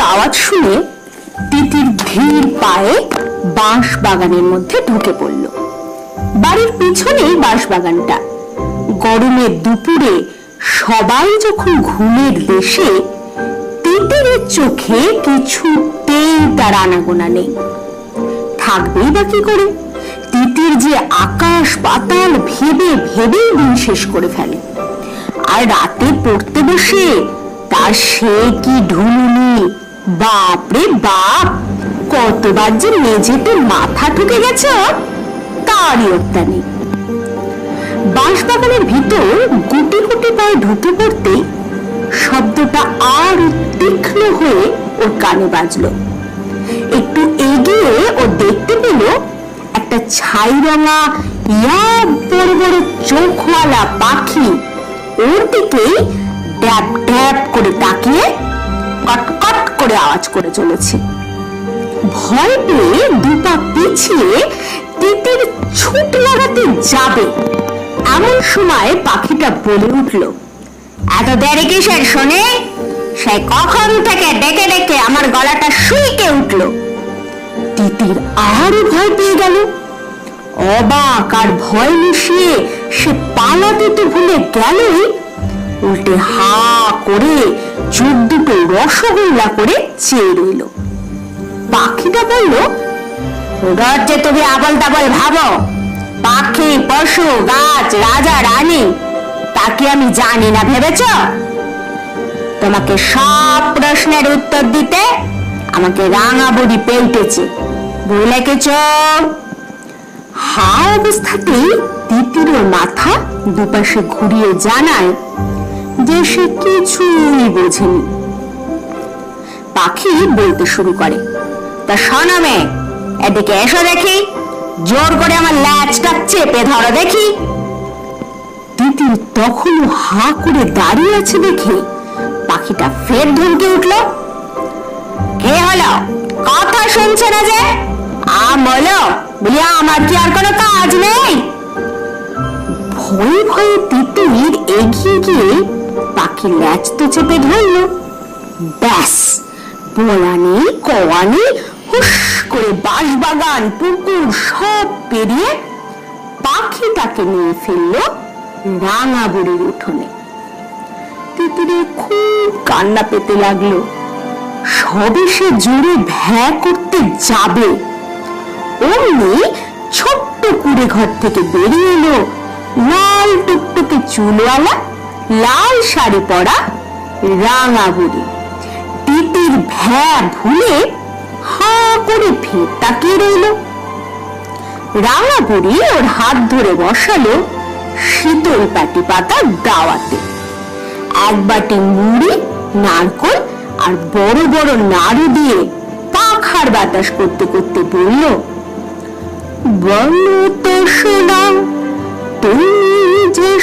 আওয়াজ শুনে তিতির ধীর পায়ে বাঁশ বাগানের মধ্যে ঢুকে পড়ল। বাড়ির পিছনেই বাঁশ বাগানটা গরমের দুপুরে সবাই যখন ঘুমের দেশে, তিতিরের চোখে কিছুতেই তার আনাগোনা নেই। থাকবেই বা কি করে? তিতির যে আকাশ পাতাল ভেবে ভেবেই দিন শেষ করে ফেলে। আর রাতে পড়তে বসে তার সে কি ঢুলুনি বাপরে বাপ, কতবার যে মেঝেতে মাথা ঠুকে গেছে, তারই ওত্তা নেই। বাঁশবাগানের ভিতর গুটি গুটি পায়ে ঢুকে পড়তেই শব্দটা আর তীক্ষ্ণ হয়ে ওর কানে বাজলো। একটু এগিয়ে ও দেখতে পেল একটা ছাই রঙা ইয়া বড় বড় চোখওয়ালা পাখি ওর দিকেই ড্যাপ ড্যাপ করে তাকিয়ে কটকট করে আওয়াজ করে চলেছে। ভয় পেয়ে দুপা পিছিয়ে তিতির ছুট লাগাতে যাবে। এমন সময় পাখিটা বলে উঠল, এত দেরি কিসের শোনে? সে কখন থেকে ডেকে ডেকে আমার গলাটা শুইকে উঠল? তিতির আরও ভয় পেয়ে গেল। অবাক আর ভয় মিশিয়ে সে পালাতে তো ভুলে গেলই। উল্টে হা করে চোখ দুটো রসগোল্লা করে চেয়ে রইল। পাখিটা বলল যে তুমি আবল তাবল পাখি, পশু, গাছ, রাজা, রানী তাকে আমি জানি না, ভেবেছ? তোমাকে সব প্রশ্নের উত্তর দিতে আমাকে রাঙা বুড়ি পেলতেছে ভুলে কিছু হা অবস্থাতেই তিতিরের মাথা দুপাশে ঘুরিয়ে জানায় সে কিছুই বোঝেনি। পাখি বলতে শুরু করে, তা শোনো মেয়ে এদিকে এসো দেখি, জোর করে আমার ল্যাচটা চেপে ধরো দেখি। তিতির তখনও হা করে দাঁড়িয়ে আছে দেখে পাখিটা ফের ধমকে উঠল, কে হলো? কথা শুনছে না যে? আম বলো বলি আমার কি আর কোনো কাজ নেই? ভয়ে ভয়ে তিতির এগিয়ে গিয়ে পাখি ল্যাচ তো চেপে ধরল। ব্যাস, বলা নেই, কওয়া নেই হুস করে বাঁশবাগান, পুকুর সব পেরিয়ে পাখিটাকে নিয়ে ফেলল রাঙা বুড়ির উঠোনে। তিতিরে খুব কান্না পেতে লাগল। সবে সে জোরে ভ্যা করতে যাবে। অমনি ছোট্ট কুড়ে ঘর থেকে বেরিয়ে এলো লাল টুকটুকে চুলওয়ালা লাল শাড়ি পরা রাঙা বুড়ি তিতির ভ্যা ভুলে হা করে ফের তাকিয়ে রইল। রাঙা বুড়ি ওর হাত ধরে বসালো শীতল পাটি পাতা দাওয়াতে। এক বাটি মুড়ি, নারকল আর বড় বড় নাড়ু দিয়ে পাখার বাতাস করতে করতে বলল, বলো তো শোনা তুমি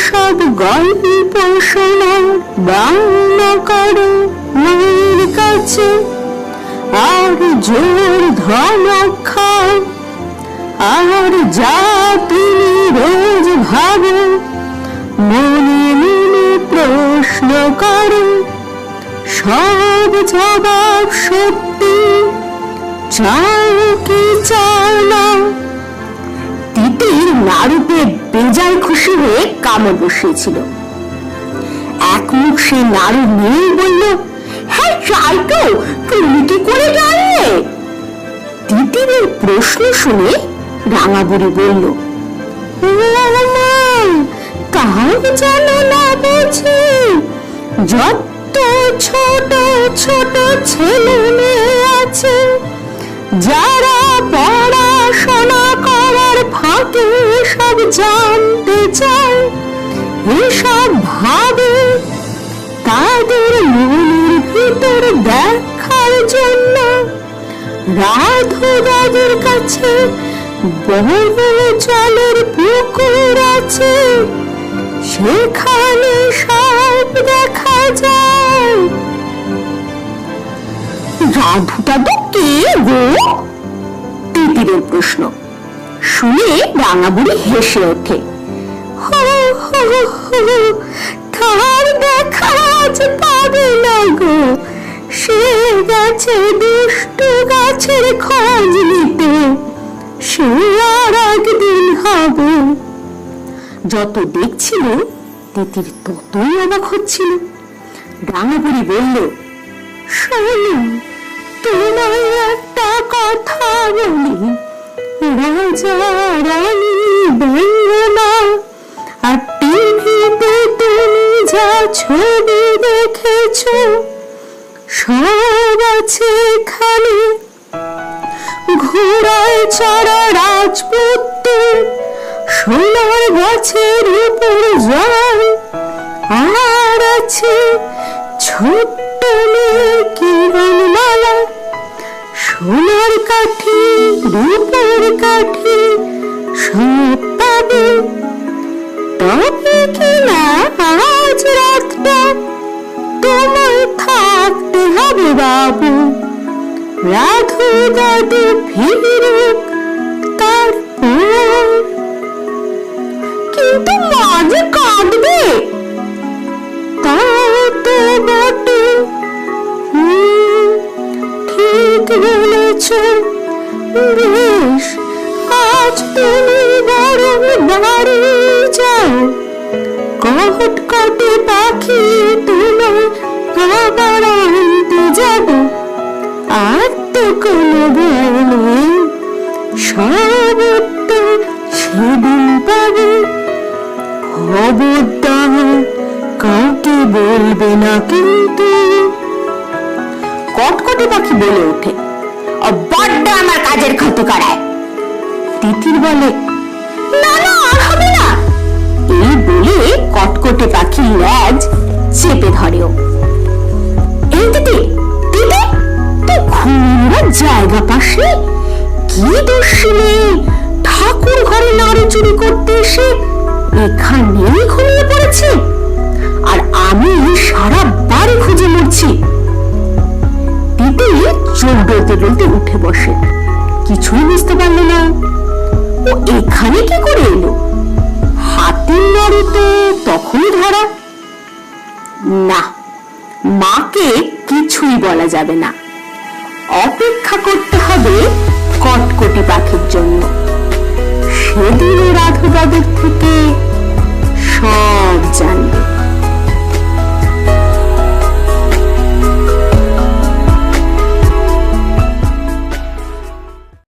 সব গল্প শোনা বাংলা করো মায়ের কাছে। আর জোর ধমক খাও আর যা তুমি রোজ ভাবো, মনে মনে প্রশ্ন করো, সব জবাব সত্যি, চাও কি চাও না? তিতির নাড়ুতে বেজায় খুশি হয়ে কামড় বসিয়েছিল। এক মুখ সে নাড়ু নিয়ে বলল হ্যাঁ চাই তুমি কি করে জানলে তিতিরের প্রশ্ন শুনে রাঙাবুড়ি বলল কাউ জানো না বুঝি, যত ছোট ছোট ছেলে মেয়ে আছে, যারা পড়াশোনা এসব ভাবে তাদের মনের ভিতর দেখার জন্য রাধু দাদুর কাছে বড় জলের পুকুর আছে। সেখানে সব দেখা যায়। রাধু দাদু কে গো? তিতিরের প্রশ্ন। শুনে রাঙাবুড়ি হেসে ওঠে। তার দেখা আজ পাবে না গো। সে গেছে দুষ্টু গাছের খোঁজ নিতে। সে আর একদিন হবে। যত দেখছিল, তিতির ততই অবাক হচ্ছিল। রাঙাপুরি বলল, শোনো, তোমায় একটা কথা বলি। রাজা রানী বন্দনা আর টিভিতে তুমি যা ছবি দেখেছ, সব আছে এখানে ঘোড়ায় চড়া রাজপুত্র সোনার গাছের উপর জল। আর আছে ছোট্ট মেয়ে কিরণমালা সোনার কাঠি, রূপের কাঠি, সব পাবে তবে কি না, আজ রাতটা তোমায় থাকতে হবে বাবু। রাধু দাদু ফিরুক তারপর কিন্তু মাঝে কাঁদবে কট কটে পাখি তোমার আবার আনতে যাব। আর তো কোনো ভয় নেই। সেদিন পাবে। খবরদার কাউকে বলবে না কিন্তু। কটকটে পাখি বলে ওঠে "ও, বড্ড আমার কাজের ক্ষত করায়। তিতির বলে বলে কটকটে পাখি ল্যাজ চেপে ধরেও। এই তিতি তিতি তুই ঘুমোবার জায়গা পাসনি কি দোষিনি ঠাকুর ঘরে নাড়ি চুরি করতে এসে এখানেই ঘুমিয়ে পড়েছি? আর আমি সারা বাড়ি খুঁজে মরছি। তিতি চোখ ডলতে ডলতে উঠে বসে। কিছুই বুঝতে পারল না। ও এখানে কি করে এলো? হাতের নাড়ি তো তখনই ধরা? না, মাকে কিছুই বলা যাবে না। অপেক্ষা করতে হবে কটকটি পাখির জন্য। সেদিন রাধু থেকে সব জানবে।